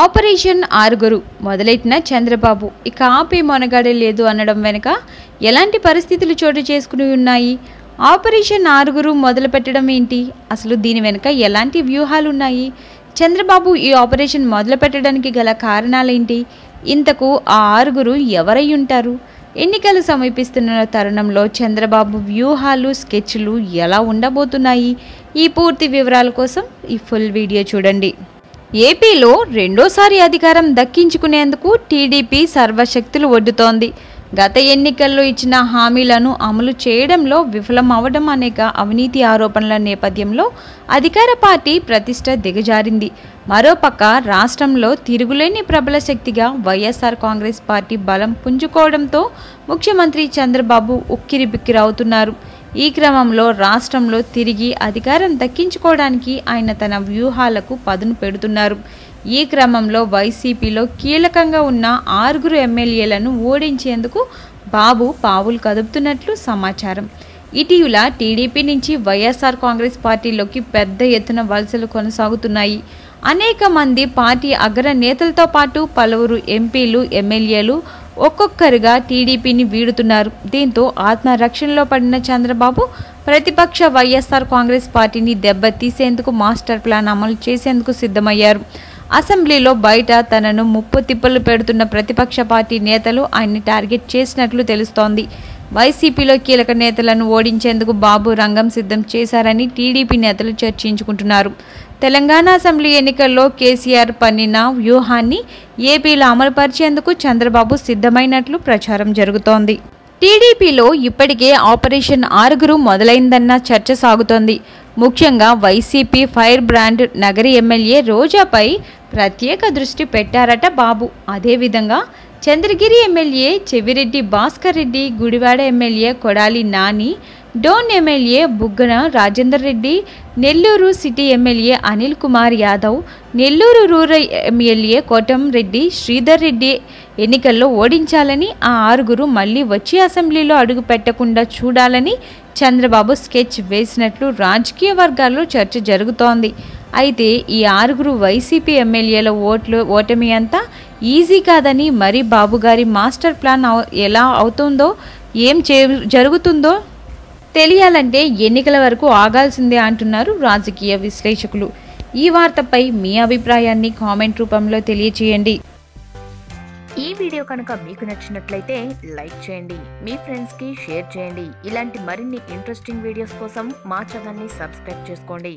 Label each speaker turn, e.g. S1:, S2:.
S1: Operation ఆరుగురు మొదలెట్టిన చంద్రబాబు. ఇక ఆపే మొనగాడే లేదు అనడం వెనుక ఎలాంటి పరిస్థితులు చోటు చేసుకుని ఉన్నాయి? ఆపరేషన్ ఆరుగురు మొదలు పెట్టడం ఏంటి? అసలు దీని వెనుక ఎలాంటి వ్యూహాలు ఉన్నాయి? చంద్రబాబు ఈ ఆపరేషన్ మొదలు పెట్టడానికి గల కారణాలేంటి? ఇంతకు ఆ ఆరుగురు ఎవరై ఉంటారు? ఎన్నికలు సమీపిస్తున్న తరుణంలో చంద్రబాబు వ్యూహాలు స్కెచ్లు ఎలా ఉండబోతున్నాయి? ఈ పూర్తి వివరాల కోసం ఈ ఫుల్ వీడియో చూడండి. ఏపీలో రెండోసారి అధికారం దక్కించుకునేందుకు టీడీపీ సర్వశక్తులు ఒడ్డుతోంది. గత ఎన్నికల్లో ఇచ్చిన హామీలను అమలు చేయడంలో విఫలం అవడం అనేక అవినీతి ఆరోపణల నేపథ్యంలో అధికార పార్టీ ప్రతిష్ట దిగజారింది. మరోపక్క రాష్ట్రంలో తిరుగులేని ప్రబల శక్తిగా వైఎస్ఆర్ కాంగ్రెస్ పార్టీ బలం పుంజుకోవడంతో ముఖ్యమంత్రి చంద్రబాబు ఉక్కిరిబిక్కిరవుతున్నారు. ఈ క్రమంలో రాష్ట్రంలో తిరిగి అధికారం దక్కించుకోవడానికి ఆయన తన వ్యూహాలకు పదును పెడుతున్నారు. ఈ క్రమంలో వైసీపీలో కీలకంగా ఉన్న ఆరుగురు ఎమ్మెల్యేలను ఓడించేందుకు బాబు పావులు కదుపుతున్నట్లు సమాచారం. ఇటీవల టీడీపీ నుంచి వైఎస్ఆర్ కాంగ్రెస్ పార్టీలోకి పెద్ద ఎత్తున వలసలు కొనసాగుతున్నాయి. అనేక మంది పార్టీ అగ్ర నేతలతో పాటు పలువురు ఎంపీలు ఎమ్మెల్యేలు ఒక్కొక్కరుగా టీడీపీని వీడుతున్నారు. దీంతో ఆత్మరక్షణలో పడిన చంద్రబాబు ప్రతిపక్ష వైఎస్ఆర్ కాంగ్రెస్ పార్టీని దెబ్బతీసేందుకు మాస్టర్ ప్లాన్ అమలు చేసేందుకు సిద్ధమయ్యారు. అసెంబ్లీలో బయట తనను ముప్పు తిప్పలు పెడుతున్న ప్రతిపక్ష పార్టీ నేతలు ఆయన్ని టార్గెట్ చేసినట్లు తెలుస్తోంది. వైసీపీలో కీలక నేతలను ఓడించేందుకు బాబు రంగం సిద్ధం చేశారని టీడీపీ నేతలు చర్చించుకుంటున్నారు. తెలంగాణ అసెంబ్లీ ఎన్నికల్లో కేసీఆర్ పన్నిన వ్యూహాన్ని ఏపీలో అమలుపరిచేందుకు చంద్రబాబు సిద్ధమైనట్లు ప్రచారం జరుగుతోంది. టీడీపీలో ఇప్పటికే ఆపరేషన్ ఆరుగురు మొదలైందన్న చర్చ సాగుతోంది. ముఖ్యంగా YCP fire brand Nagari MLA రోజాపై ప్రత్యేక దృష్టి పెట్టారట బాబు. అదేవిధంగా Chandragiri MLA Chevireddy Bhaskar Reddy Gudivada MLA Kodali Nani Dhone MLA Buggana Rajender Reddy Nellore city MLA Anil Kumar Yadav Nellore rural MLA Kotam Reddy Sridhar Reddy ఎన్నికల్లో ఓడించాలని ఆ ఆరుగురు మళ్ళీ వచ్చి అసెంబ్లీలో అడుగు పెట్టకుండా చూడాలని చంద్రబాబు స్కెచ్ వేసినట్లు రాజకీయ వర్గాల్లో చర్చ జరుగుతోంది. అయితే ఈ ఆరుగురు వైసీపీ ఎమ్మెల్యేల ఓట్లు ఓటమి అంతా ఈజీ కాదని మరి బాబుగారి మాస్టర్ ప్లాన్ ఎలా అవుతుందో ఏం చే జరుగుతుందో తెలియాలంటే ఎన్నికల వరకు ఆగాల్సిందే అంటున్నారు రాజకీయ విశ్లేషకులు. ఈ వార్తపై మీ అభిప్రాయాన్ని కామెంట్ రూపంలో తెలియచేయండి.
S2: ఈ వీడియో కనుక మీకు నచ్చినట్లయితే లైక్ చేయండి మీ ఫ్రెండ్స్కి షేర్ చేయండి. ఇలాంటి మరిన్ని ఇంట్రెస్టింగ్ వీడియోస్ కోసం మా ఛానల్ని సబ్స్క్రైబ్ చేసుకోండి.